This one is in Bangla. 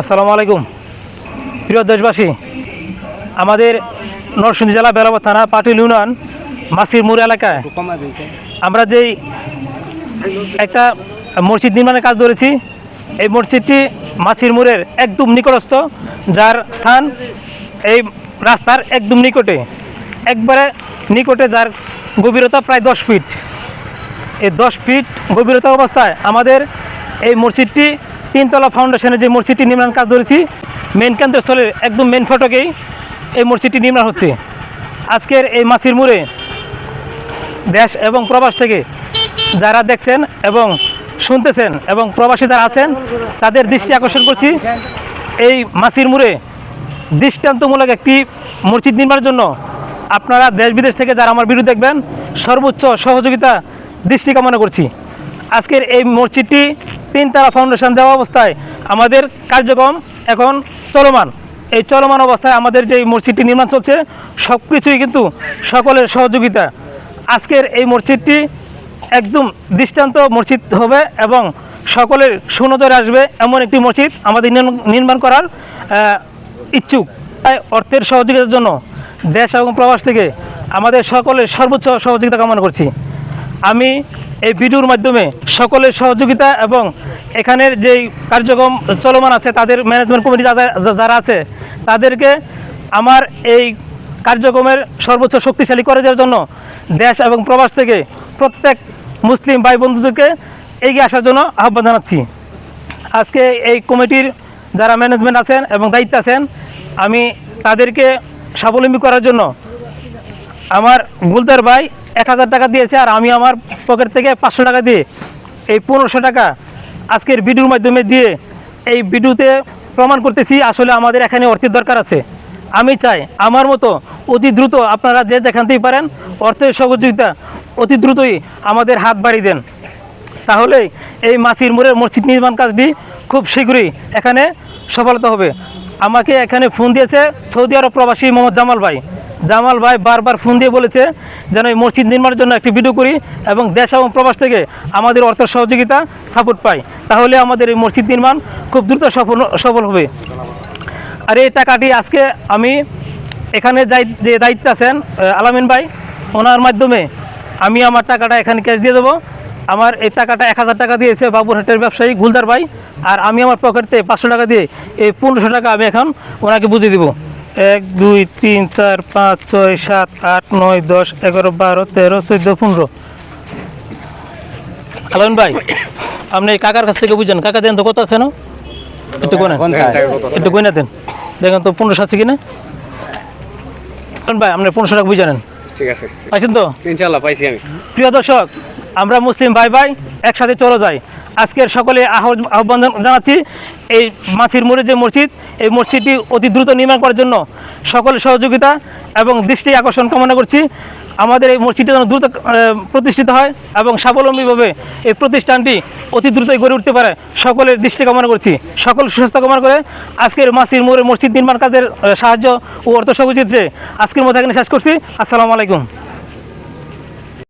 আসসালামু আলাইকুম। প্রিয় দেশবাসী, আমাদের নরসিংদী জেলা বেলাবর থানা পাটিল ইউনিয়ন মাসির মুর এলাকায় আমরা যেই একটা মসজিদ নির্মাণের কাজ ধরেছি, এই মসজিদটি মাছির মুরের একদম নিকটস্থ, যার স্থান এই রাস্তার একদম নিকটে। একবারে নিকটে যার গভীরতা প্রায় দশ ফিট। এই দশ ফিট গভীরতা অবস্থায় আমাদের এই মসজিদটি তিনতলা ফাউন্ডেশনে যে মসজিদটি নির্মাণ কাজ ধরেছি মেন কেন্দ্রস্থলের একদম মেন ফটকেই এই মসজিদটি নির্মাণ হচ্ছে। আজকের এই মাসির মুড়ে দেশ এবং প্রবাস থেকে যারা দেখছেন এবং শুনতেছেন এবং প্রবাসী যারা আছেন, তাদের দৃষ্টি আকর্ষণ করছি। এই মাসির মুড়ে দৃষ্টান্তমূলক একটি মসজিদ নির্মাণের জন্য আপনারা দেশ বিদেশ থেকে যারা আমার ভিডিও দেখবেন, সর্বোচ্চ সহযোগিতা, দৃষ্টি কামনা করছি। আজকের এই মসজিদটি তিনতলা ফাউন্ডেশন দেওয়া অবস্থায় আমাদের কার্যক্রম এখন চলমান। এই চলমান অবস্থায় আমাদের যে মসজিদটি নির্মাণ চলছে সব কিছুই কিন্তু সকলের সহযোগিতা। আজকের এই মসজিদটি একদম দৃষ্টান্ত মসজিদ হবে এবং সকলের সুনজরে আসবে এমন একটি মসজিদ আমাদের নির্মাণ করার ইচ্ছুক। তাই অর্থের সহযোগিতার জন্য দেশ এবং প্রবাস থেকে আমাদের সকলের সর্বোচ্চ সহযোগিতা কামনা করছি। আমি এই ভিডিওর মাধ্যমে সকলের সহযোগিতা এবং এখানের যেই কার্যক্রম চলমান আছে, তাদের ম্যানেজমেন্ট কমিটি যারা আছে, তাদেরকে আমার এই কার্যক্রমের সর্বোচ্চ শক্তিশালী করে দেওয়ার জন্য দেশ এবং প্রবাস থেকে প্রত্যেক মুসলিম ভাই বন্ধুদেরকে এগিয়ে আসার জন্য আহ্বান জানাচ্ছি। আজকে এই কমিটির যারা ম্যানেজমেন্ট আছেন এবং দায়িত্ব আছেন, আমি তাদেরকে স্বাবলম্বী করার জন্য আমার গুলজার ভাই এক হাজার টাকা দিয়েছে আর আমি আমার পকেট থেকে পাঁচশো টাকা দিয়ে এই পনেরোশো টাকা আজকের ভিডিওর মাধ্যমে দিয়ে এই ভিডিওতে প্রমাণ করতেছি আসলে আমাদের এখানে অর্থের দরকার আছে। আমি চাই আমার মতো অতি দ্রুত আপনারা যে যেখান থেকে পারেন অর্থের সহযোগিতা অতি দ্রুতই আমাদের হাত বাড়িয়ে দেন। তাহলে এই মাসির মোড়ের মসজিদ নির্মাণ কাজটি খুব শীঘ্রই এখানে সফলতা হবে। আমাকে এখানে ফোন দিয়েছে সৌদি আরব প্রবাসী মোহাম্মদ জামাল ভাই। জামাল ভাই বারবার ফোন দিয়ে বলেছে যেন এই মসজিদ নির্মাণের জন্য একটি ভিডিও করি এবং দেশ এবং প্রবাস থেকে আমাদের অর্থ সহযোগিতা সাপোর্ট পাই। তাহলে আমাদের এই মসজিদ নির্মাণ খুব দ্রুত সফল সফল হবে। আর এই টাকাটি আজকে আমি এখানে যাই যে দায়িত্ব আছেন আলামিন ভাই, ওনার মাধ্যমে আমি আমার টাকাটা এখানে ক্যাশ দিয়ে দেবো। আমার এই টাকাটা এক হাজার টাকা দিয়েছে বাবুরহাটের ব্যবসায়ী গুলজার ভাই। আর আমি আমার পকেট পাঁচশো টাকা দিয়ে এই পনেরোশো টাকা আমি এখন ওনাকে বুঝিয়ে দিব। এক দুই তিন চার পাঁচ ছয় সাত আট নয় দশ এগারো বারো তেরো চোদ্দ পনেরো। আলামিন ভাই আপনি কাকার কাছ থেকে বুঝেন। কাকা দেন তো কত আছে না? একটু কোনে একটু গয়না দেন। দেখেন তো পনেরোশো আছে কিনা? ভাই আপনার পনেরোশো টাকা বুঝে নেন। ঠিক আছে। পাইছেন তো? ইনশাল্লাহ পাইছি আমি। প্রিয় দর্শক আমরা মুসলিম ভাই ভাই একসাথে চলে যাই। আজকের সকলে আহ্বান জানাচ্ছি এই মাছির মোড়ে যে মসজিদ, এই মসজিদটি অতি দ্রুত নির্মাণ করার জন্য সকলের সহযোগিতা এবং দৃষ্টি আকর্ষণ কামনা করছি। আমাদের এই মসজিদটি যেন দ্রুত প্রতিষ্ঠিত হয় এবং স্বাবলম্বীভাবে এই প্রতিষ্ঠানটি অতি দ্রুতই গড়ে উঠতে পারে। সকলের দৃষ্টি কামনা করছি। সকল সুস্বাস্থ্য কামনা করে আজকের মাসির মোড়ে মসজিদ নির্মাণ কাজের সাহায্য ও অর্থ সহযোগিতা আজকের মতো এখানে শেষ করছি। আসসালামু আলাইকুম।